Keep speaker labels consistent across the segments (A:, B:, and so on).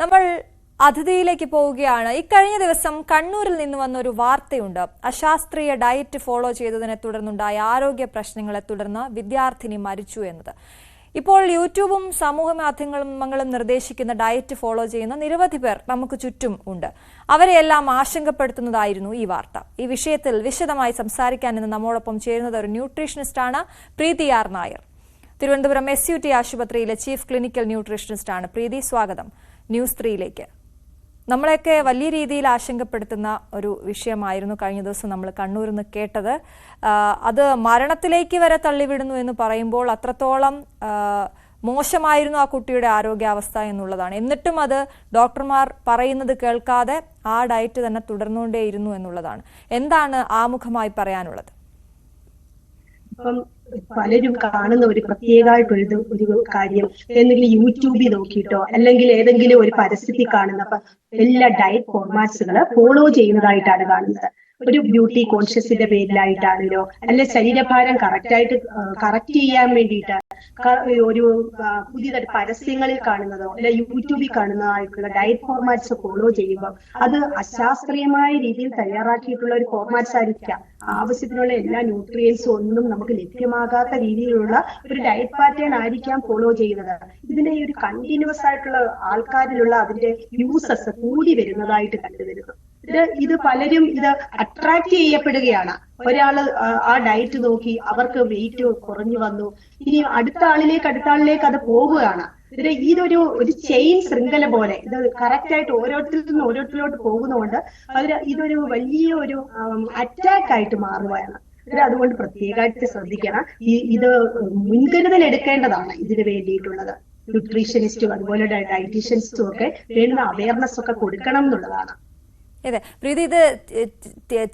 A: നമ്മൾ അതിഥിയിലേക്ക് പോവുകയാണ്. ഇക്കഴിഞ്ഞ ദിവസം കണ്ണൂരിൽ നിന്ന് വന്ന ഒരു വാർത്തയുണ്ട്. അശാസ്ത്രീയ ഡയറ്റ് ഫോളോ ചെയ്തതിനെ തുടർന്നുണ്ടായ ആരോഗ്യ പ്രശ്നങ്ങളെ തുടർന്ന് വിദ്യാർത്ഥിനി മരിച്ചു എന്നത്. ഇപ്പോൾ യൂട്യൂബും സമൂഹ മാധ്യമങ്ങളും നിർദ്ദേശിക്കുന്ന ഡയറ്റ് ഫോളോ ചെയ്യുന്ന നിരവധി പേർ നമുക്ക് ചുറ്റും ഉണ്ട്. അവരെയെല്ലാം ആശങ്കപ്പെടുത്തുന്നതായിരുന്നു ഈ വാർത്ത. ഈ വിഷയത്തിൽ വിശദമായി സംസാരിക്കാൻ ഇന്ന് നമ്മോടൊപ്പം ചേരുന്നത് ഒരു ന്യൂട്രീഷനിസ്റ്റാണ് Preethi R Nair. Thiruvananthapuram S U T ആശുപത്രിയിലെ ചീഫ് ക്ലിനിക്കൽ ന്യൂട്രീഷനിസ്റ്റ് ആണ് പ്രീതി. സ്വാഗതം. ന്യൂസ് ത്രീയിലേക്ക്. നമ്മളെയൊക്കെ വലിയ രീതിയിൽ ആശങ്കപ്പെടുത്തുന്ന ഒരു വിഷയമായിരുന്നു കഴിഞ്ഞ ദിവസം നമ്മൾ കണ്ണൂരിൽ നിന്ന് കേട്ടത്. അത് മരണത്തിലേക്ക് വരെ തള്ളിവിടുന്നു എന്ന് പറയുമ്പോൾ അത്രത്തോളം മോശമായിരുന്നു ആ കുട്ടിയുടെ ആരോഗ്യാവസ്ഥ എന്നുള്ളതാണ്. എന്നിട്ടും അത് ഡോക്ടർമാർ പറയുന്നത് കേൾക്കാതെ ആ ഡയറ്റ് തന്നെ തുടർന്നുകൊണ്ടേയിരുന്നു എന്നുള്ളതാണ്. എന്താണ് ആമുഖമായി പറയാനുള്ളത്?
B: പലരും കാണുന്ന ഒരു പ്രത്യേകമായിട്ടൊരു ഒരു കാര്യം എന്തെങ്കിലും യൂട്യൂബിൽ നോക്കിയിട്ടോ അല്ലെങ്കിൽ ഏതെങ്കിലും ഒരു പരസ്യത്തിൽ കാണുന്ന എല്ലാ ഡയറ്റ് ഫോർമാറ്റ്സുകൾ ഫോളോ ചെയ്യുന്നതായിട്ടാണ് കാണുന്നത്. ഒരു ബ്യൂട്ടി കോൺഷ്യസിന്റെ പേരിലായിട്ടാണല്ലോ അല്ലെ ശരീരഭാരം കറക്റ്റ് ആയിട്ട് കറക്റ്റ് ചെയ്യാൻ വേണ്ടിയിട്ട് ഒരു പുതിയ പരസ്യങ്ങളിൽ കാണുന്നതോ അല്ലെ യൂട്യൂബിൽ കാണുന്നതായിട്ടുള്ള ഡയറ്റ് ഫോർമാറ്റ്സ് ഫോളോ ചെയ്യുമ്പോൾ അത് അശാസ്ത്രീയമായ രീതിയിൽ തയ്യാറാക്കിയിട്ടുള്ള ഒരു ഫോർമാറ്റ്സ് ആയിരിക്കാം. ആവശ്യത്തിനുള്ള എല്ലാ ന്യൂട്രിയൻസും ഒന്നും നമുക്ക് ലഭ്യമാകാത്ത രീതിയിലുള്ള ഒരു ഡയറ്റ് പാറ്റേൺ ആയിരിക്കാം ഫോളോ ചെയ്യുന്നത്. ഇതിന്റെ ഈ ഒരു കണ്ടിന്യൂസ് ആയിട്ടുള്ള ആൾക്കാരിലുള്ള അതിന്റെ യൂസസ് കൂടി വരുന്നതായിട്ട് കണ്ടുവരുന്നു. ഇത് ഇത് പലരും ഇത് അട്രാക്ട് ചെയ്യപ്പെടുകയാണ്. ഒരാൾ ആ- ഡയറ്റ് നോക്കി അവർക്ക് വെയിറ്റ് കുറഞ്ഞു വന്നു. ഇനി അടുത്ത ആളിലേക്ക് അടുത്ത ആളിലേക്ക് അത് പോവുകയാണ്. ഇത് ഇതൊരു ഒരു ചെയിൻ ശൃംഖല പോലെ. ഇത് കറക്റ്റ് ആയിട്ട് ഓരോരുത്തരിൽ നിന്ന് ഓരോരുത്തരിലോട്ട് പോകുന്നതുകൊണ്ട് അതിന് ഇതൊരു വലിയ ഒരു അറ്റാക്ക് ആയിട്ട് മാറുകയാണ്. ഇത് അതുകൊണ്ട് പ്രത്യേകമായിട്ട് ശ്രദ്ധിക്കണം. ഈ ഇത് മുൻകരുതൽ എടുക്കേണ്ടതാണ് ഇതിന് വേണ്ടിയിട്ടുള്ളത്. ന്യൂട്രീഷനിസ്റ്റും അതുപോലെ ഡയറ്റീഷ്യൻസും ഒക്കെ വേണ്ടുന്ന അവയർനെസ് ഒക്കെ കൊടുക്കണം എന്നുള്ളതാണ്.
A: അതെ. പ്രീതി ഇത്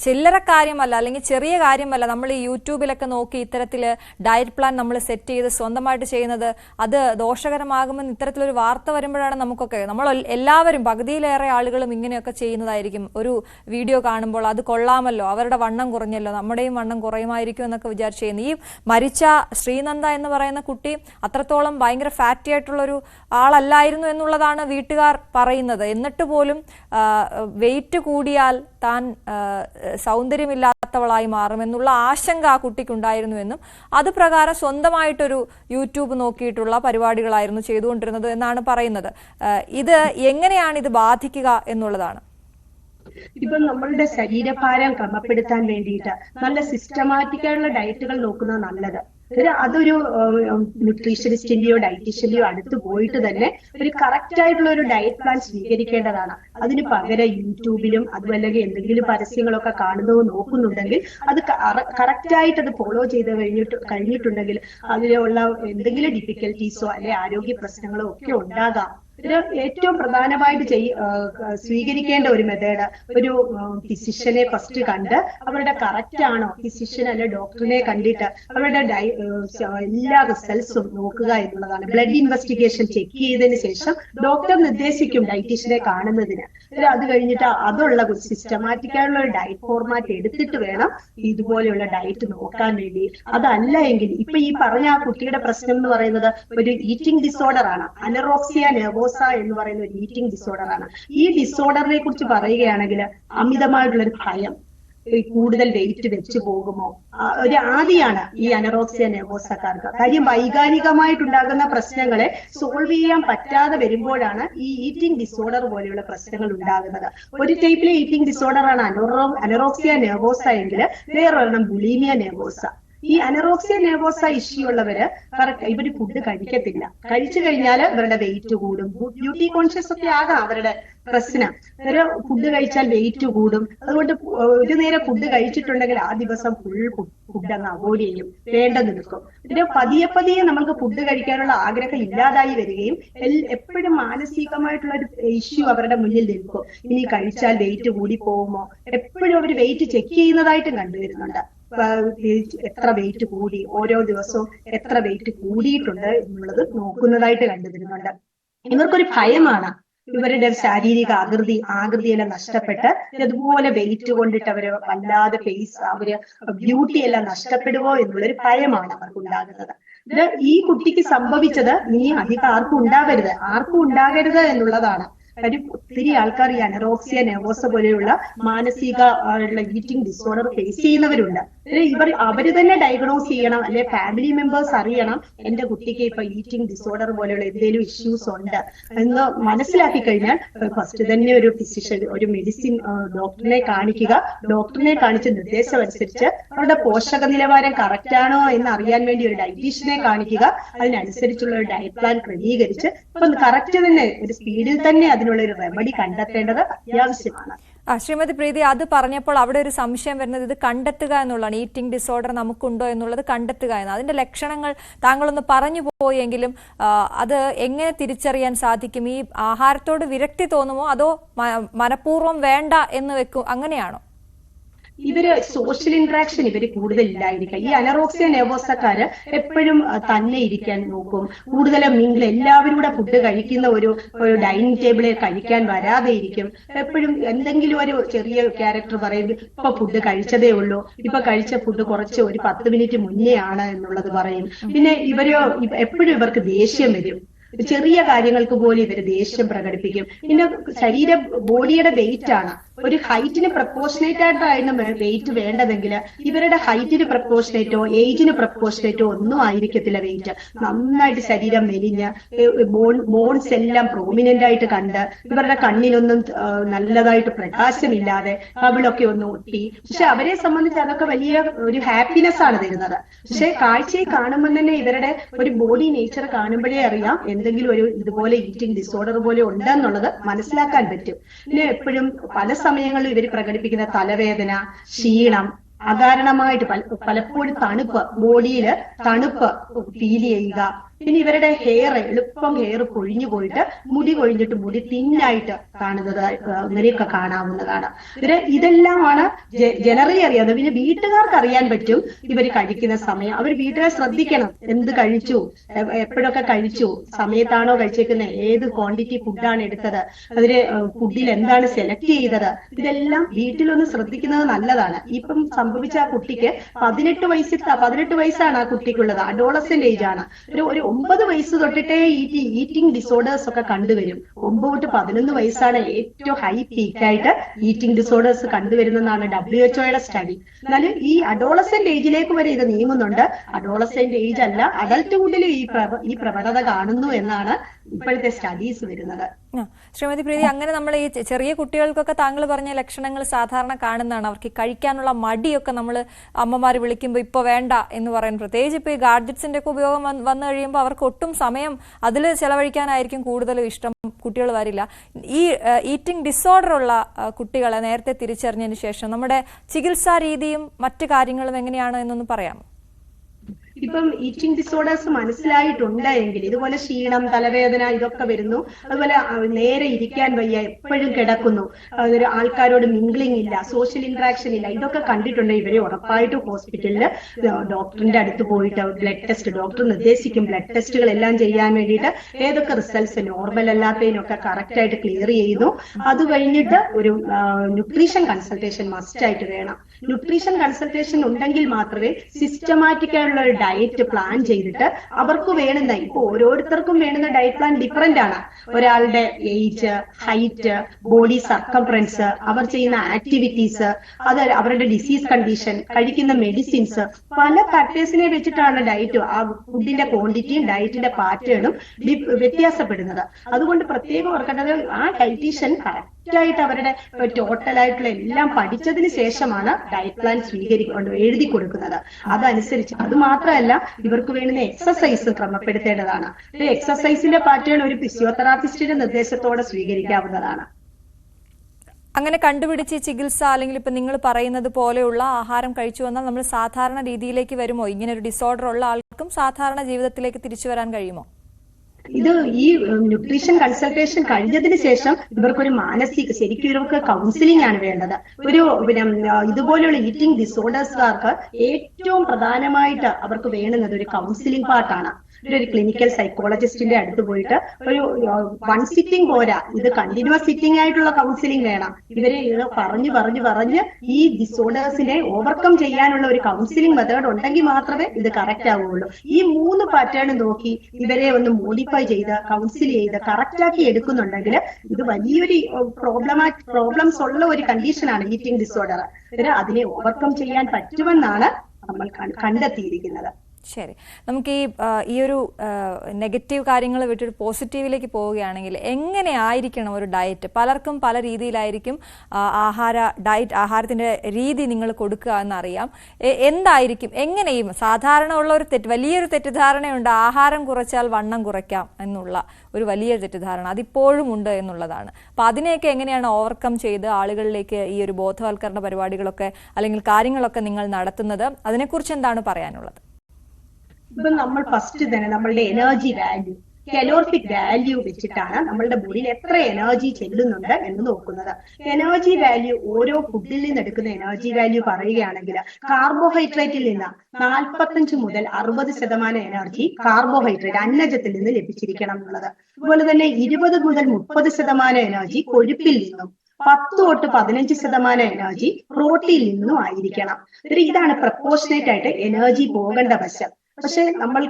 A: ചില്ലറ കാര്യമല്ല അല്ലെങ്കിൽ ചെറിയ കാര്യമല്ല. നമ്മൾ ഈ യൂട്യൂബിലൊക്കെ നോക്കി ഇത്തരത്തിൽ ഡയറ്റ് പ്ലാൻ നമ്മൾ സെറ്റ് ചെയ്ത് സ്വന്തമായിട്ട് ചെയ്യുന്നത് അത് ദോഷകരമാകുമെന്ന് ഇത്തരത്തിലൊരു വാർത്ത വരുമ്പോഴാണ് നമുക്കൊക്കെ നമ്മൾ എല്ലാവരും പകുതിയിലേറെ ആളുകളും ഇങ്ങനെയൊക്കെ ചെയ്യുന്നതായിരിക്കും. ഒരു വീഡിയോ കാണുമ്പോൾ അത് കൊള്ളാമല്ലോ അവരുടെ വണ്ണം കുറഞ്ഞല്ലോ നമ്മുടെയും വണ്ണം കുറയുമായിരിക്കും എന്നൊക്കെ വിചാരിച്ച് ചെയ്യുന്നു ഈ മരിച്ച ശ്രീനന്ദ എന്ന് പറയുന്ന കുട്ടി അത്രത്തോളം ഭയങ്കര ഫാറ്റി ആയിട്ടുള്ളൊരു ആളല്ലായിരുന്നു എന്നുള്ളതാണ് വീട്ടുകാർ പറയുന്നത്. എന്നിട്ട് പോലും വെയിറ്റ് കൂടിയാൽ താൻ സൗന്ദര്യമില്ലാത്തവളായി മാറുമെന്നുള്ള ആശങ്ക ആ കുട്ടിക്കുണ്ടായിരുന്നുവെന്നും അത് പ്രകാരം സ്വന്തമായിട്ടൊരു യൂട്യൂബ് നോക്കിയിട്ടുള്ള പരിപാടികളായിരുന്നു ചെയ്തുകൊണ്ടിരുന്നത് എന്നാണ് പറയുന്നത്. ഇത് എങ്ങനെയാണ് ഇത് ബാധിക്കുക എന്നുള്ളതാണ്?
B: ഇപ്പൊ നമ്മളുടെ ശരീരഭാരം ക്രമപ്പെടുത്താൻ വേണ്ടിയിട്ട് നല്ല സിസ്റ്റമാറ്റിക് ഡയറ്റുകൾ നോക്കുന്നത് നല്ലത്. ഒരു അതൊരു ന്യൂട്രീഷനിസ്റ്റിന്റെയോ ഡയറ്റീഷ്യന്റെയോ അടുത്ത് പോയിട്ട് തന്നെ ഒരു കറക്റ്റ് ആയിട്ടുള്ള ഒരു ഡയറ്റ് പ്ലാൻ സ്വീകരിക്കേണ്ടതാണ്. അതിന് പകരം യൂട്യൂബിലും അതുമല്ലെങ്കിൽ എന്തെങ്കിലും പരസ്യങ്ങളൊക്കെ കാണുന്നതോ നോക്കുന്നുണ്ടെങ്കിൽ അത് കറക്റ്റ് ആയിട്ട് അത് ഫോളോ ചെയ്ത് കഴിഞ്ഞിട്ട് കഴിഞ്ഞിട്ടുണ്ടെങ്കിൽ അതിലുള്ള എന്തെങ്കിലും ഡിഫിക്കൽറ്റീസോ അല്ലെ ആരോഗ്യ പ്രശ്നങ്ങളോ ഒക്കെ ഉണ്ടാകാം. ഇതിന് ഏറ്റവും പ്രധാനമായിട്ട് ചെയ് സ്വീകരിക്കേണ്ട ഒരു മെത്തേഡ് ഒരു ഫിസിഷ്യനെ ഫസ്റ്റ് കണ്ട് അവരുടെ കറക്റ്റ് ആണോ? ഫിസിഷ്യൻ അല്ലെ ഡോക്ടറിനെ കണ്ടിട്ട് അവരുടെ എല്ലാ റിസൾട്ട്സും നോക്കുക എന്നുള്ളതാണ്. ബ്ലഡ് ഇൻവെസ്റ്റിഗേഷൻ ചെക്ക് ചെയ്തതിന് ശേഷം ഡോക്ടർ നിർദ്ദേശിക്കും ഡയറ്റീഷ്യനെ കാണുന്നതിന്. അത് കഴിഞ്ഞിട്ട് അതുള്ള സിസ്റ്റമാറ്റിക് ആയിട്ടുള്ള ഒരു ഡയറ്റ് ഫോർമാറ്റ് എടുത്തിട്ട് വേണം ഇതുപോലെയുള്ള ഡയറ്റ് നോക്കാൻ വേണ്ടി. അതല്ല എങ്കിൽ ഇപ്പൊ ഈ പറഞ്ഞ ആ കുട്ടിയുടെ പ്രശ്നം എന്ന് പറയുന്നത് ഒരു ഈറ്റിംഗ് ഡിസോർഡർ ആണ്. അനറോക്സിയ നെർവോസ എന്ന് പറയുന്ന ഒരു ഈറ്റിംഗ് ഡിസോർഡറാണ് ഈ ഡിസോർഡറിനെ കുറിച്ച് പറയുകയാണെങ്കിൽ അമിതമായിട്ടുള്ള ഒരു ഭയം കൂടുതൽ വെയിറ്റ് വെച്ച് പോകുമോ? ഒരു ആദിയാണ് ഈ അനറോക്സിയ നെർവോസക്കാർക്ക് കാര്യം വൈകാരികമായിട്ടുണ്ടാകുന്ന പ്രശ്നങ്ങളെ സോൾവ് ചെയ്യാൻ പറ്റാതെ വരുമ്പോഴാണ് ഈ ഈറ്റിംഗ് ഡിസോർഡർ പോലെയുള്ള പ്രശ്നങ്ങൾ ഉണ്ടാകുന്നത്. ഒരു ടൈപ്പിലെ ഈറ്റിംഗ് ഡിസോർഡർ ആണ് അനോറോ അനറോക്സിയ നെർവോസ എങ്കിൽ വേറൊരെണ്ണം ബുളീമിയ നെർവോസ ഈ അനറോക്സിയ നെവോസ ഇഷ്യൂ ഉള്ളവര് ഇവർ ഫുഡ് കഴിക്കത്തില്ല. കഴിച്ചു കഴിഞ്ഞാൽ ഇവരുടെ വെയിറ്റ് കൂടും. ബ്യൂട്ടി കോൺഷ്യസ് ഒക്കെ ആകാം അവരുടെ പ്രശ്നം. ഒരു ഫുഡ് കഴിച്ചാൽ വെയിറ്റ് കൂടും. അതുകൊണ്ട് ഒരു നേരം ഫുഡ് കഴിച്ചിട്ടുണ്ടെങ്കിൽ ആ ദിവസം ഫുൾ ഫുഡ് അങ്ങ് അവോയ്ഡ് ചെയ്യും. വേണ്ടെന്ന് നിൽക്കും. പിന്നെ പതിയെ പതിയെ നമ്മൾക്ക് ഫുഡ് കഴിക്കാനുള്ള ആഗ്രഹം ഇല്ലാതായി വരികയും എപ്പോഴും മാനസികമായിട്ടുള്ള ഒരു ഇഷ്യൂ അവരുടെ മുന്നിൽ നിൽക്കും. ഇനി കഴിച്ചാൽ വെയിറ്റ് കൂടി പോകുമോ? എപ്പോഴും അവർ വെയിറ്റ് ചെക്ക് ചെയ്യുന്നതായിട്ടും കണ്ടുവരുന്നുണ്ട്. എത്ര വെയിറ്റ് കൂടി ഓരോ ദിവസവും എത്ര വെയിറ്റ് കൂടിയിട്ടുണ്ട് എന്നുള്ളത് നോക്കുന്നതായിട്ട് കണ്ടുവരുന്നുണ്ട്. ഇവർക്കൊരു ഭയമാണ്. ഇവരുടെ ശാരീരിക ആകൃതി ആകൃതിയെല്ലാം നഷ്ടപ്പെട്ട് അതുപോലെ വെയിറ്റ് കൊണ്ടിട്ട് അവർ വല്ലാതെ ഫേസ് അവർ ബ്യൂട്ടി എല്ലാം നഷ്ടപ്പെടുവോ എന്നുള്ളൊരു ഭയമാണ് അവർക്ക് ഉണ്ടാകുന്നത് ഇത് ഈ കുട്ടിക്ക് സംഭവിച്ചത് ഇനി അധികം ആർക്കും ഉണ്ടാവരുത്. ആർക്കും ഉണ്ടാകരുത് എന്നുള്ളതാണ്. കാര്യം ഒത്തിരി ആൾക്കാർ ഈ അനറോക്സിയ നെവോസ പോലെയുള്ള മാനസിക ഈറ്റിംഗ് ഡിസോർഡർ ഫേസ് ചെയ്യുന്നവരുണ്ട്. ഇവർ അവർ തന്നെ ഡയഗ്നോസ് ചെയ്യണം അല്ലെ ഫാമിലി മെമ്പേഴ്സ് അറിയണം എന്റെ കുട്ടിക്ക് ഇപ്പൊ ഈറ്റിംഗ് ഡിസോർഡർ പോലെയുള്ള എന്തെങ്കിലും ഇഷ്യൂസ് ഉണ്ട് എന്ന് മനസ്സിലാക്കി കഴിഞ്ഞാൽ ഫസ്റ്റ് തന്നെ ഒരു ഫിസിഷ്യൻ ഒരു മെഡിസിൻ ഡോക്ടറിനെ കാണിക്കുക. ഡോക്ടറിനെ കാണിച്ച നിർദ്ദേശം അനുസരിച്ച് അവരുടെ പോഷക നിലവാരം കറക്റ്റ് ആണോ എന്ന് അറിയാൻ വേണ്ടി ഒരു ഡയറ്റീഷ്യനെ കാണിക്കുക. അതിനനുസരിച്ചുള്ള ഒരു ഡയറ്റ് പ്ലാൻ ക്രമീകരിച്ച് ഇപ്പൊ കറക്റ്റ് തന്നെ ഒരു സ്പീഡിൽ തന്നെ അതിനുള്ള ഒരു റെമഡി കണ്ടെത്തേണ്ടത് അത്യാവശ്യമാണ്.
A: ആ ശ്രീമതി പ്രീതി അത് പറഞ്ഞപ്പോൾ അവിടെ ഒരു സംശയം വരുന്നത് ഇത് കണ്ടെത്തുക എന്നുള്ളതാണ്. ഈറ്റിംഗ് ഡിസോർഡർ നമുക്കുണ്ടോ എന്നുള്ളത് കണ്ടെത്തുക എന്ന്. അതിന്റെ ലക്ഷണങ്ങൾ താങ്കളൊന്ന് പറഞ്ഞു പോയെങ്കിലും അത് എങ്ങനെ തിരിച്ചറിയാൻ സാധിക്കും? ഈ ആഹാരത്തോട് വിരക്തി തോന്നുമോ? അതോ മനഃപൂർവം വേണ്ട എന്ന് വെക്കും അങ്ങനെയാണോ?
B: ഇവർ സോഷ്യൽ ഇന്ററാക്ഷൻ ഇവർ കൂടുതൽ ഇല്ലായിരിക്കാം ഈ അനറോക്സിയ നെവോസക്കാര് എപ്പോഴും തന്നെ ഇരിക്കാൻ നോക്കും. കൂടുതലും മിങ്കിൾ എല്ലാവരും കൂടെ ഫുഡ് കഴിക്കുന്ന ഒരു ഒരു ഡൈനിങ് ടേബിളിൽ കഴിക്കാൻ വരാതെ ഇരിക്കും. എപ്പോഴും എന്തെങ്കിലും ഒരു ചെറിയ ക്യാരക്ടർ പറയും ഇപ്പൊ ഫുഡ് കഴിച്ചതേ ഉള്ളൂ. ഇപ്പൊ കഴിച്ച ഫുഡ് കുറച്ച് ഒരു പത്ത് മിനിറ്റ് മുന്നേ ആണ് എന്നുള്ളത് പറയും. പിന്നെ ഇവർ എപ്പോഴും ഇവർക്ക് ദേഷ്യം വരും. ചെറിയ കാര്യങ്ങൾക്ക് പോലും ഇവർ ദേഷ്യം പ്രകടിപ്പിക്കും. പിന്നെ ശരീര ബോഡിയുടെ വെയിറ്റ് ആണ്. ഒരു ഹൈറ്റിന് പ്രപ്പോർഷനേറ്റ് ആയിട്ടായിരുന്നു വെയിറ്റ് വേണ്ടതെങ്കിൽ ഇവരുടെ ഹൈറ്റിന് പ്രപ്പോർഷനേറ്റോ ഏജിന് പ്രപ്പോർഷനേറ്റോ ഒന്നും ആയിരിക്കത്തില്ല വെയിറ്റ് നന്നായിട്ട് ശരീരം മെലിഞ്ഞ് ബോൺ ബോൺസ് എല്ലാം പ്രോമിനന്റ് ആയിട്ട് കണ്ട് ഇവരുടെ കണ്ണിനൊന്നും നല്ലതായിട്ട് പ്രകാശമില്ലാതെ കവിളൊക്കെ ഒന്ന് ഒട്ടി. പക്ഷെ അവരെ സംബന്ധിച്ച് അതൊക്കെ വലിയ ഒരു ഹാപ്പിനെസ് ആണ് തരുന്നത്. പക്ഷെ കാഴ്ചയെ കാണുമ്പോൾ തന്നെ ഇവരുടെ ഒരു ബോഡി നേച്ചർ കാണുമ്പോഴേ അറിയാം എന്തെങ്കിലും ഒരു ഇതുപോലെ ഈറ്റിംഗ് ഡിസോർഡർ പോലെ ഉണ്ടെന്നുള്ളത് മനസ്സിലാക്കാൻ പറ്റും. പിന്നെ എപ്പോഴും പല സമയങ്ങളിലും ഇവർ പ്രകടിപ്പിക്കുന്ന തലവേദന ക്ഷീണം അകാരണമായിട്ട് പല- പലപ്പോഴും തണുപ്പ് ബോഡിയിൽ തണുപ്പ് ഫീൽ ചെയ്യുക. പിന്നെ ഇവരുടെ ഹെയർ എളുപ്പം ഹെയർ കൊഴിഞ്ഞു പോയിട്ട് മുടി കൊഴിഞ്ഞിട്ട് മുടി തിന്നായിട്ട് കാണുന്നത് അങ്ങനെയൊക്കെ കാണാവുന്നതാണ്. ഇവർ ഇതെല്ലാമാണ് ജനറലി അറിയാവുന്നത് പിന്നെ വീട്ടുകാർക്ക് അറിയാൻ പറ്റും ഇവർ കഴിക്കുന്ന സമയം. അവർ വീട്ടുകാർ ശ്രദ്ധിക്കണം. എന്ത് കഴിച്ചു എപ്പോഴൊക്കെ കഴിച്ചു സമയത്താണോ കഴിച്ചേക്കുന്നത് ഏത് ക്വാണ്ടിറ്റി ഫുഡാണ് എടുത്തത് അതിന് ഫുഡിൽ എന്താണ് സെലക്ട് ചെയ്തത്. ഇതെല്ലാം വീട്ടിലൊന്ന് ശ്രദ്ധിക്കുന്നത് നല്ലതാണ്. ഇപ്പം സംഭവിച്ച ആ കുട്ടിക്ക് പതിനെട്ട് വയസ്സിൽ പതിനെട്ട് വയസ്സാണ് ആ കുട്ടിക്കുള്ളത് അഡോളസെന്റ് ഏജ് ആണ്. ഒരു ഒരു ഒമ്പത് വയസ്സ് തൊട്ടിട്ടേ ഈ ഈറ്റിംഗ് ഡിസോർഡേഴ്സ് ഒക്കെ കണ്ടുവരും. ഒമ്പത് തൊട്ട് പതിനൊന്ന് വയസ്സാണ് ഏറ്റവും ഹൈ പീക്കായിട്ട് ഈറ്റിംഗ് ഡിസോർഡേഴ്സ് കണ്ടുവരുന്നതാണ് ഡബ്ല്യു എച്ച്ഒയുടെ സ്റ്റഡി എന്നാൽ ഈ അഡോളസെന്റ് ഏജിലേക്ക് വരെ ഇത് നീങ്ങുന്നുണ്ട്. അഡോളസെന്റ് ഏജ് അല്ല അഡൽട്ട്ഹുഡിലും ഈ പ്രവ- ഈ പ്രവണത കാണുന്നു എന്നാണ് ഇപ്പോഴത്തെ സ്റ്റഡീസ് വരുന്നത്.
A: ശ്രീമതി പ്രീതി അങ്ങനെ നമ്മൾ ഈ ചെറിയ കുട്ടികൾക്കൊക്കെ താങ്കൾ പറഞ്ഞ ലക്ഷണങ്ങൾ സാധാരണ കാണുന്നതാണ്. അവർക്ക് കഴിക്കാനുള്ള മടിയൊക്കെ നമ്മൾ അമ്മമാർ വിളിക്കുമ്പോൾ ഇപ്പോൾ വേണ്ട എന്ന് പറയുന്നത് പ്രത്യേകിച്ച് ഇപ്പോൾ ഈ ഗാഡ്ജറ്റ്സിന്റെ ഒക്കെ ഉപയോഗം വന്നു കഴിയുമ്പോൾ അവർക്ക് ഒട്ടും സമയം അതിൽ ചെലവഴിക്കാനായിരിക്കും കൂടുതലും ഇഷ്ടം കുട്ടികൾ വരില്ല. ഈ ഈറ്റിംഗ് ഡിസോർഡർ ഉള്ള കുട്ടികളെ നേരത്തെ തിരിച്ചറിഞ്ഞതിന് ശേഷം നമ്മുടെ ചികിത്സാ രീതിയും മറ്റു കാര്യങ്ങളും എങ്ങനെയാണ് എന്നൊന്ന് പറയാമോ?
B: ഇപ്പം ഈറ്റിംഗ് ഡിസോർഡേഴ്സ് മനസ്സിലായിട്ടുണ്ട് എങ്കിൽ ഇതുപോലെ ക്ഷീണം തലവേദന ഇതൊക്കെ വരുന്നു. അതുപോലെ നേരെ ഇരിക്കാൻ വയ്യ എപ്പോഴും കിടക്കുന്നു. അതൊരു ആൾക്കാരോട് മിംഗ്ലിംഗ് ഇല്ല സോഷ്യൽ ഇന്ററാക്ഷൻ ഇല്ല. ഇതൊക്കെ കണ്ടിട്ടുണ്ട് ഇവരെ ഉറപ്പായിട്ട് ഹോസ്പിറ്റലിൽ ഡോക്ടറിന്റെ അടുത്ത് പോയിട്ട് ബ്ലഡ് ടെസ്റ്റ് ഡോക്ടർ നിർദ്ദേശിക്കും ബ്ലഡ് ടെസ്റ്റുകൾ എല്ലാം ചെയ്യാൻ വേണ്ടിയിട്ട്. ഏതൊക്കെ റിസൾട്ട്സ് നോർമൽ അല്ലാത്തതിനൊക്കെ കറക്റ്റ് ആയിട്ട് ക്ലിയർ ചെയ്യുന്നു. അത് കഴിഞ്ഞിട്ട് ഒരു ന്യൂട്രീഷൻ കൺസൾട്ടേഷൻ മസ്റ്റ് ആയിട്ട് വേണം. ന്യൂട്രീഷൻ കൺസൾട്ടേഷൻ ഉണ്ടെങ്കിൽ മാത്രമേ സിസ്റ്റമാറ്റിക് ആയിട്ടുള്ള ഒരു ഡയറ്റ് പ്ലാൻ ചെയ്തിട്ട് അവർക്ക് വേണ്ടുന്ന ഇപ്പൊ ഓരോരുത്തർക്കും വേണ്ടുന്ന ഡയറ്റ് പ്ലാൻ ഡിഫറെന്റ് ആണ്. ഒരാളുടെ ഏജ് ഹൈറ്റ് ബോഡി സർക്കംഫറൻസ് അവർ ചെയ്യുന്ന ആക്ടിവിറ്റീസ് അത് അവരുടെ ഡിസീസ് കണ്ടീഷൻ കഴിക്കുന്ന മെഡിസിൻസ് പല ഫാക്ടേഴ്സിനെ വെച്ചിട്ടാണ് ഡയറ്റ് ആ ഫുഡിന്റെ ക്വാണ്ടിറ്റിയും ഡയറ്റിന്റെ പാറ്റേണും വ്യത്യാസപ്പെടുന്നത്. അതുകൊണ്ട് പ്രത്യേകം ഓർക്കേണ്ടത് ആ ഡയറ്റീഷ്യൻ കറക്റ്റ് ആയിട്ട് അവരുടെ ടോട്ടലായിട്ടുള്ള എല്ലാം പഠിച്ചതിന് ശേഷമാണ് ഡയറ്റ് പ്ലാൻ സ്വീകരിക്കൊണ്ട് എഴുതി കൊടുക്കുന്നത്. അതനുസരിച്ച് അത് മാത്രമല്ല ഇവർക്ക് വേണ്ടുന്ന എക്സസൈസ് ക്രമപ്പെടുത്തേണ്ടതാണ്. ഒരു എക്സസൈസിന്റെ പാറ്റേൺ ഒരു ഫിസിയോതെറാപ്പിസ്റ്റിന്റെ നിർദ്ദേശത്തോടെ സ്വീകരിക്കാവുന്നതാണ്.
A: അങ്ങനെ കണ്ടുപിടിച്ച് ചികിത്സ അല്ലെങ്കിൽ ഇപ്പൊ നിങ്ങൾ പറയുന്നത് പോലെയുള്ള ആഹാരം കഴിച്ചു വന്നാൽ നമ്മൾ സാധാരണ രീതിയിലേക്ക് വരുമോ? ഇങ്ങനെ ഒരു ഡിസോർഡർ ഉള്ള ആൾക്കും സാധാരണ ജീവിതത്തിലേക്ക് തിരിച്ചു വരാൻ കഴിയുമോ?
B: ഇത് ഈ ന്യൂട്രീഷൻ കൺസൾട്ടേഷൻ കഴിഞ്ഞതിന് ശേഷം ഇവർക്കൊരു മാനസിക ശരിക്കും ഇവർക്ക് കൗൺസിലിംഗ് ആണ് വേണ്ടത്. ഒരു പിന്നെ ഇതുപോലെയുള്ള ഈറ്റിംഗ് ഡിസോർഡേഴ്സുകാർക്ക് ഏറ്റവും പ്രധാനമായിട്ട് അവർക്ക് വേണ്ടുന്നത് ഒരു കൗൺസിലിംഗ് പാർട്ടാണ് ഒരു ക്ലിനിക്കൽ സൈക്കോളജിസ്റ്റിന്റെ അടുത്ത് പോയിട്ട് ഒരു വൺ സിറ്റിംഗ് പോരാ. ഇത് കണ്ടിന്യൂസ് സിറ്റിംഗ് ആയിട്ടുള്ള കൗൺസിലിംഗ് വേണം. ഇവരെ പറഞ്ഞു പറഞ്ഞു പറഞ്ഞ് ഈ ഡിസോർഡേഴ്സിനെ ഓവർകം ചെയ്യാനുള്ള ഒരു കൗൺസിലിംഗ് മെത്തേഡ് ഉണ്ടെങ്കിൽ മാത്രമേ ഇത് കറക്റ്റ് ആവുകയുള്ളൂ. ഈ മൂന്ന് പാറ്റേൺ നോക്കി ഇവരെ ഒന്ന് മോഡിഫൈ ചെയ്ത് കൗൺസിൽ ചെയ്ത് കറക്റ്റ് ആക്കി എടുക്കുന്നുണ്ടെങ്കിൽ ഇത് വലിയൊരു പ്രോബ്ലമാ പ്രോബ്ലംസ് ഉള്ള ഒരു കണ്ടീഷനാണ് ഈറ്റിംഗ് ഡിസോർഡർ അതിനെ ഓവർകം ചെയ്യാൻ പറ്റുമെന്നാണ് നമ്മൾ കണ്ടെത്തിയിരിക്കുന്നത്.
A: ശരി. നമുക്ക് ഈ ഈ ഒരു നെഗറ്റീവ് കാര്യങ്ങൾ വിട്ടൊരു പോസിറ്റീവിലേക്ക് പോവുകയാണെങ്കിൽ എങ്ങനെ ആയിരിക്കണം ഒരു ഡയറ്റ് പലർക്കും പല രീതിയിലായിരിക്കും ആഹാര ഡയറ്റ് ആഹാരത്തിന്റെ രീതി നിങ്ങൾ കൊടുക്കുക എന്നറിയാം. എന്തായിരിക്കും? എങ്ങനെയും സാധാരണ ഉള്ള ഒരു തെറ്റ് വലിയൊരു തെറ്റിദ്ധാരണയുണ്ട്. ആഹാരം കുറച്ചാൽ വണ്ണം കുറയ്ക്കാം എന്നുള്ള ഒരു വലിയ തെറ്റിദ്ധാരണ അതിപ്പോഴും ഉണ്ട് എന്നുള്ളതാണ്. അപ്പോൾ അതിനെയൊക്കെ എങ്ങനെയാണ് ഓവർകം ചെയ്ത് ആളുകളിലേക്ക് ഈ ഒരു ബോധവൽക്കരണ പരിപാടികളൊക്കെ അല്ലെങ്കിൽ കാര്യങ്ങളൊക്കെ നിങ്ങൾ നടത്തുന്നത്? അതിനെക്കുറിച്ച് എന്താണ് പറയാനുള്ളത്?
B: ഇപ്പൊ നമ്മൾ ഫസ്റ്റ് തന്നെ നമ്മളുടെ എനർജി വാല്യൂ കലോറിഫിക് വാല്യൂ വെച്ചിട്ടാണ് നമ്മളുടെ ബോഡിയിൽ എത്ര എനർജി ചെല്ലുന്നുണ്ട് എന്ന് നോക്കുന്നത്. എനർജി വാല്യൂ ഓരോ ഫുഡിൽ നിന്ന് എടുക്കുന്ന എനർജി വാല്യൂ പറയുകയാണെങ്കിൽ കാർബോഹൈഡ്രേറ്റിൽ നിന്ന് നാൽപ്പത്തഞ്ച് മുതൽ അറുപത് ശതമാനം എനർജി കാർബോഹൈഡ്രേറ്റ് അന്നജത്തിൽ നിന്ന് ലഭിച്ചിരിക്കണം എന്നുള്ളത്. അതുപോലെ തന്നെ ഇരുപത് മുതൽ മുപ്പത് ശതമാനം എനർജി കൊഴുപ്പിൽ നിന്നും പത്ത് തൊട്ട് പതിനഞ്ച് ശതമാനം എനർജി പ്രോട്ടീനിൽ നിന്നും ആയിരിക്കണം. ഇതാണ് പ്രപ്പോർഷനേറ്റ് ആയിട്ട് എനർജി പോകേണ്ട വശം. പക്ഷെ നമ്മൾ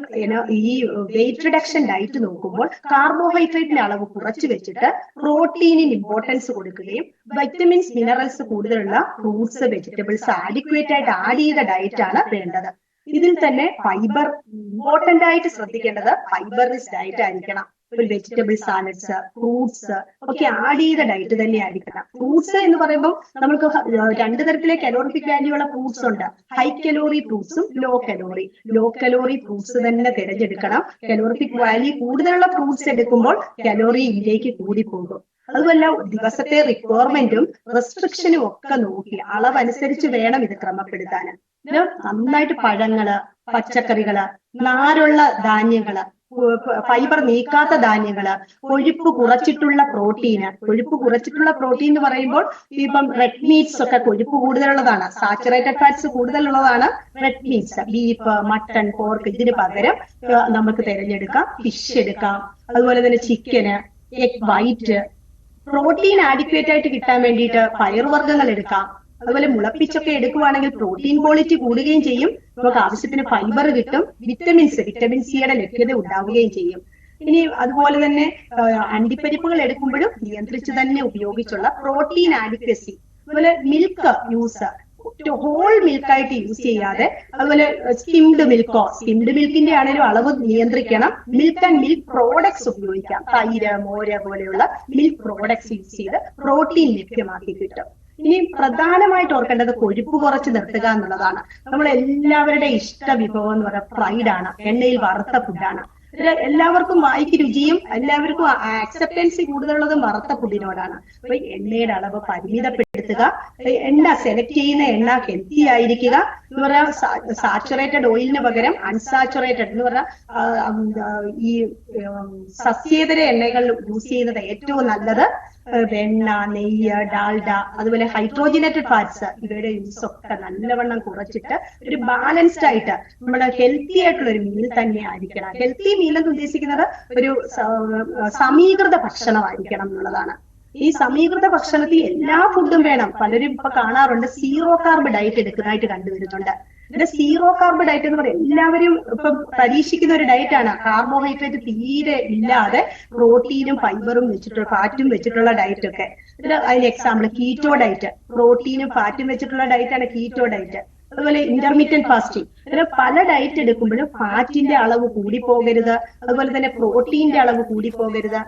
B: ഈ വെയിറ്റ് റിഡക്ഷൻ ഡയറ്റ് നോക്കുമ്പോൾ കാർബോഹൈഡ്രേറ്റിന്റെ അളവ് കുറച്ചു വെച്ചിട്ട് പ്രോട്ടീനിന് ഇമ്പോർട്ടൻസ് കൊടുക്കുകയും വൈറ്റമിൻസ് മിനറൽസ് കൂടുതലുള്ള ഫ്രൂട്ട്സ് വെജിറ്റബിൾസ് ആഡിക്വേറ്റ് ആയിട്ട് ആഡ് ചെയ്ത ഡയറ്റ് ആണ് വേണ്ടത്. ഇതിൽ തന്നെ ഫൈബർ ഇമ്പോർട്ടന്റ് ആയിട്ട് ശ്രദ്ധിക്കേണ്ടത് ഫൈബർ ഡയറ്റ് ആയിരിക്കണം. ഒരു വെജിറ്റബിൾ സാലഡ്സ് ഫ്രൂട്ട്സ് ഒക്കെ ആഡ് ചെയ്ത ഡയറ്റ് തന്നെ ആയിരിക്കണം. ഫ്രൂട്ട്സ് എന്ന് പറയുമ്പോൾ നമുക്ക് രണ്ട് തരത്തിലെ കലോറിഫിക് വാല്യൂ ഉള്ള ഫ്രൂട്ട്സ് ഉണ്ട്. ഹൈ കലോറി ഫ്രൂട്ട്സും low calorie low calorie fruits തന്നെ തിരഞ്ഞെടുക്കണം. കലോറിഫിക് വാല്യൂ കൂടുതലുള്ള ഫ്രൂട്ട്സ് എടുക്കുമ്പോൾ കലോറി ഇതിലേക്ക് കൂടി പോകും അതുമല്ല ദിവസത്തെ റിക്വയർമെന്റും റെസ്ട്രിക്ഷനും ഒക്കെ നോക്കി അളവനുസരിച്ച് വേണം ഇത് ക്രമപ്പെടുത്താൻ. നന്നായിട്ട് പഴങ്ങൾ പച്ചക്കറികൾ നാരുള്ള ധാന്യങ്ങൾ ഫൈബർ നീക്കാത്ത ധാന്യങ്ങൾ കൊഴുപ്പ് കുറച്ചിട്ടുള്ള പ്രോട്ടീന് കൊഴുപ്പ് കുറച്ചിട്ടുള്ള പ്രോട്ടീൻ എന്ന് പറയുമ്പോൾ ഇപ്പം റെഡ് മീറ്റ്സ് ഒക്കെ കൊഴുപ്പ് കൂടുതലുള്ളതാണ് saturated fats കൂടുതലുള്ളതാണ് red meats beef mutton pork ഇതിന് പകരം നമുക്ക് തിരഞ്ഞെടുക്കാം ഫിഷ് എടുക്കാം അതുപോലെ തന്നെ chicken egg white protein adequate ആയിട്ട് കിട്ടാൻ വേണ്ടിയിട്ട് പയറുവർഗങ്ങൾ എടുക്കാം. അതുപോലെ മുളപ്പിച്ചൊക്കെ എടുക്കുവാണെങ്കിൽ പ്രോട്ടീൻ ക്വാളിറ്റി കൂടുകയും ചെയ്യും. നമുക്ക് ആവശ്യത്തിന് ഫൈബർ കിട്ടും. വിറ്റമിൻസ് വിറ്റമിൻ സിയുടെ ലഭ്യത ഉണ്ടാവുകയും ചെയ്യും. ഇനി അതുപോലെ തന്നെ അണ്ടിപ്പരിപ്പുകൾ എടുക്കുമ്പോഴും നിയന്ത്രിച്ച് തന്നെ ഉപയോഗിച്ചുള്ള പ്രോട്ടീൻ ആഡിക്വസി അതുപോലെ മിൽക്ക് യൂസ് ഹോൾ മിൽക്കായിട്ട് യൂസ് ചെയ്യാതെ അതുപോലെ സ്കിംഡ് മിൽക്കോ സ്കിംഡ് മിൽക്കിന്റെ ആണെങ്കിലും അളവ് നിയന്ത്രിക്കണം. മിൽക്ക് ആൻഡ് മിൽക്ക് പ്രോഡക്ട്സ് ഉപയോഗിക്കാം. തൈര് മോര് പോലെയുള്ള മിൽക്ക് പ്രോഡക്ട്സ് യൂസ് ചെയ്ത് പ്രോട്ടീൻ ലഭ്യമാക്കി കിട്ടും. ഇനി പ്രധാനമായിട്ട് ഓർക്കേണ്ടത് കൊഴുപ്പ് കുറച്ച് നിർത്തുക എന്നുള്ളതാണ്. നമ്മൾ എല്ലാവരുടെ ഇഷ്ട വിഭവം എന്ന് പറയുന്നത് ഫ്രൈഡ് ആണ്. എണ്ണയിൽ വറുത്ത ഫുഡാണ് എല്ലാവർക്കും വായിക്ക് രുചിയും എല്ലാവർക്കും ആക്സെപ്റ്റൻസി കൂടുതലുള്ളതും വറുത്ത ഫുഡിനോടാണ് അപ്പൊ എണ്ണയുടെ അളവ് പരിമിതപ്പെടുത്തുക. എണ്ണ സെലക്ട് ചെയ്യുന്ന എണ്ണ ഹെൽത്തി ആയിരിക്കുക. എന്ന് പറയാ സാച്ചുറേറ്റഡ് ഓയിലിന് പകരം അൺസാച്ചുറേറ്റഡ് എന്ന് പറഞ്ഞാൽ ഈ സസ്യേതര എണ്ണകൾ യൂസ് ചെയ്യുന്നത് ഏറ്റവും നല്ലത്. വെണ്ണ നെയ്യ് ഡാൽഡ അതുപോലെ ഹൈഡ്രോജിനേറ്റഡ് ഫാറ്റ്സ് ഇവയുടെ യൂസ് ഒക്കെ നല്ലവണ്ണം കുറച്ചിട്ട് ഒരു ബാലൻസ്ഡ് ആയിട്ട് നമ്മുടെ ഹെൽത്തി ആയിട്ടുള്ള ഒരു മീൽ തന്നെ ആയിരിക്കണം ഹെൽത്തി മീൽ എന്ന് ഉദ്ദേശിക്കുന്നത് ഒരു സമീകൃത ഭക്ഷണമായിരിക്കണം എന്നുള്ളതാണ്. ഈ സമീകൃത ഭക്ഷണത്തിൽ എല്ലാ ഫുഡും വേണം. പലരും ഇപ്പൊ കാണാറുണ്ട് സീറോ കാർബ് ഡയറ്റ് എടുക്കുന്നതായിട്ട് കണ്ടുവരുന്നുണ്ട്. ഇത് സീറോ കാർബ് ഡയറ്റ് എന്ന് പറയും. എല്ലാവരും ഇപ്പൊ പരീക്ഷിക്കുന്ന ഒരു ഡയറ്റ് ആണ്. കാർബോഹൈഡ്രേറ്റ് തീരെ ഇല്ലാതെ പ്രോട്ടീനും ഫൈബറും വെച്ചിട്ടുള്ള ഫാറ്റും വെച്ചിട്ടുള്ള ഡയറ്റ് ഒക്കെ. അതിന് എക്സാമ്പിൾ കീറ്റോ ഡയറ്റ് പ്രോട്ടീനും ഫാറ്റും വെച്ചിട്ടുള്ള ഡയറ്റ് ആണ് കീറ്റോ ഡയറ്റ് അതുപോലെ ഇന്റർമീഡിയറ്റ് ഫാസ്റ്റിംഗ് അങ്ങനെ പല ഡയറ്റ് എടുക്കുമ്പോഴും ഫാറ്റിന്റെ അളവ് കൂടി പോകരുത് അതുപോലെ തന്നെ പ്രോട്ടീന്റെ അളവ് കൂടി പോകരുത്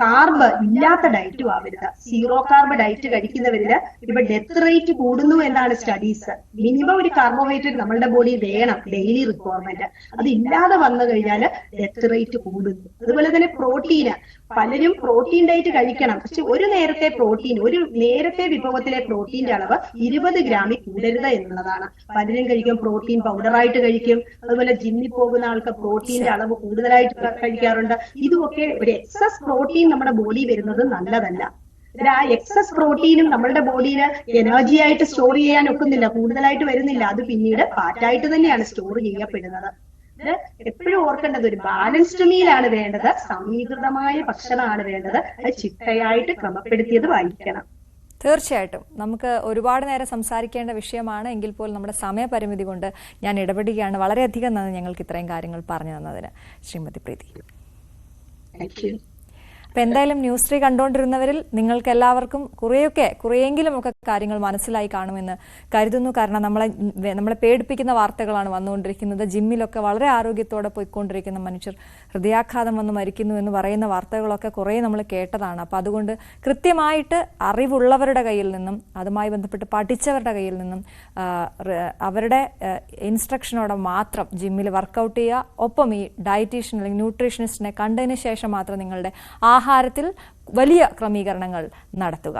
B: കാർബ് ഇല്ലാത്ത ഡയറ്റും ആവരുത്. സീറോ കാർബ് ഡയറ്റ് കഴിക്കുന്നവരിൽ ഇപ്പൊ ഡെത്ത് റേറ്റ് കൂടുന്നു എന്നാണ് സ്റ്റഡീസ് മിനിമം ഒരു കാർബോഹൈഡ്രേറ്റ് നമ്മളുടെ ബോഡി വേണം ഡെയിലി റിക്വയർമെന്റ് അത് ഇല്ലാതെ വന്നു കഴിഞ്ഞാൽ ഡെത്ത് റേറ്റ് കൂടുന്നു. അതുപോലെ തന്നെ പ്രോട്ടീന് പലരും പ്രോട്ടീൻ ഡയറ്റ് കഴിക്കണം. പക്ഷെ ഒരു നേരത്തെ പ്രോട്ടീൻ ഒരു നേരത്തെ വിഭവത്തിലെ പ്രോട്ടീന്റെ അളവ് ഇരുപത് ഗ്രാമിൽ കൂടരുത് എന്നുള്ളതാണ്. പലരും കഴിക്കും പ്രോട്ടീൻ പൗഡറായിട്ട് കഴിക്കും. അതുപോലെ ജിമ്മിൽ പോകുന്ന ആൾക്ക് പ്രോട്ടീന്റെ അളവ് കൂടുതലായിട്ട് കഴിക്കാറുണ്ട്. ഇതുമൊക്കെ ഒരു എക്സസ് പ്രോട്ടീൻ നമ്മുടെ ബോഡി വരുന്നത് നല്ലതല്ല. ആ എക്സസ് പ്രോട്ടീനും നമ്മളുടെ ബോഡിയിൽ എനർജി ആയിട്ട് സ്റ്റോർ ചെയ്യാൻ ഒക്കുന്നില്ല കൂടുതലായിട്ട് വരുന്നില്ല. അത് പിന്നീട് ഫാറ്റായിട്ട് തന്നെയാണ് സ്റ്റോർ ചെയ്യപ്പെടുന്നത്. എപ്പോഴും ഓർക്കേണ്ടത് ഒരു ബാലൻസ്ഡ് മീലാണ് വേണ്ടത് സമീകൃതമായ ഭക്ഷണമാണ് വേണ്ടത്. അത് ചിട്ടയായിട്ട് ക്രമപ്പെടുത്തിയതുമായിരിക്കണം
A: തീർച്ചയായിട്ടും. നമുക്ക് ഒരുപാട് നേരം സംസാരിക്കേണ്ട വിഷയമാണ് എങ്കിൽ പോലും നമ്മുടെ സമയപരിമിതി കൊണ്ട് ഞാൻ ഇടപെടുകയാണ്. വളരെയധികം നന്ദി ഞങ്ങൾക്ക് ഇത്രയും കാര്യങ്ങൾ പറഞ്ഞു തന്നതിന്. ശ്രീമതി പ്രീതി. അപ്പം എന്തായാലും ന്യൂസ് ത്രീ കണ്ടുകൊണ്ടിരുന്നവരിൽ നിങ്ങൾക്ക് എല്ലാവർക്കും കുറേയൊക്കെ കുറേയെങ്കിലും ഒക്കെ കാര്യങ്ങൾ മനസ്സിലായി കാണുമെന്ന് കരുതുന്നു. കാരണം നമ്മളെ നമ്മളെ പേടിപ്പിക്കുന്ന വാർത്തകളാണ് വന്നുകൊണ്ടിരിക്കുന്നത്. ജിമ്മിലൊക്കെ വളരെ ആരോഗ്യത്തോടെ പോയിക്കൊണ്ടിരിക്കുന്ന മനുഷ്യർ ഹൃദയാഘാതം വന്ന് മരിക്കുന്നു എന്ന് പറയുന്ന വാർത്തകളൊക്കെ കുറേ നമ്മൾ കേട്ടതാണ്. അപ്പോൾ അതുകൊണ്ട് കൃത്യമായിട്ട് അറിവുള്ളവരുടെ കയ്യിൽ നിന്നും അതുമായി ബന്ധപ്പെട്ട് പഠിച്ചവരുടെ കയ്യിൽ നിന്നും അവരുടെ ഇൻസ്ട്രക്ഷനോടെ മാത്രം ജിമ്മിൽ വർക്കൗട്ട് ചെയ്യുക. ഒപ്പം ഈ ഡയറ്റീഷ്യൻ അല്ലെങ്കിൽ ന്യൂട്രീഷനിസ്റ്റിനെ കണ്ടതിന് ശേഷം മാത്രം നിങ്ങളുടെ ആഹാരത്തിൽ വലിയ ക്രമീകരണങ്ങൾ നടത്തുക.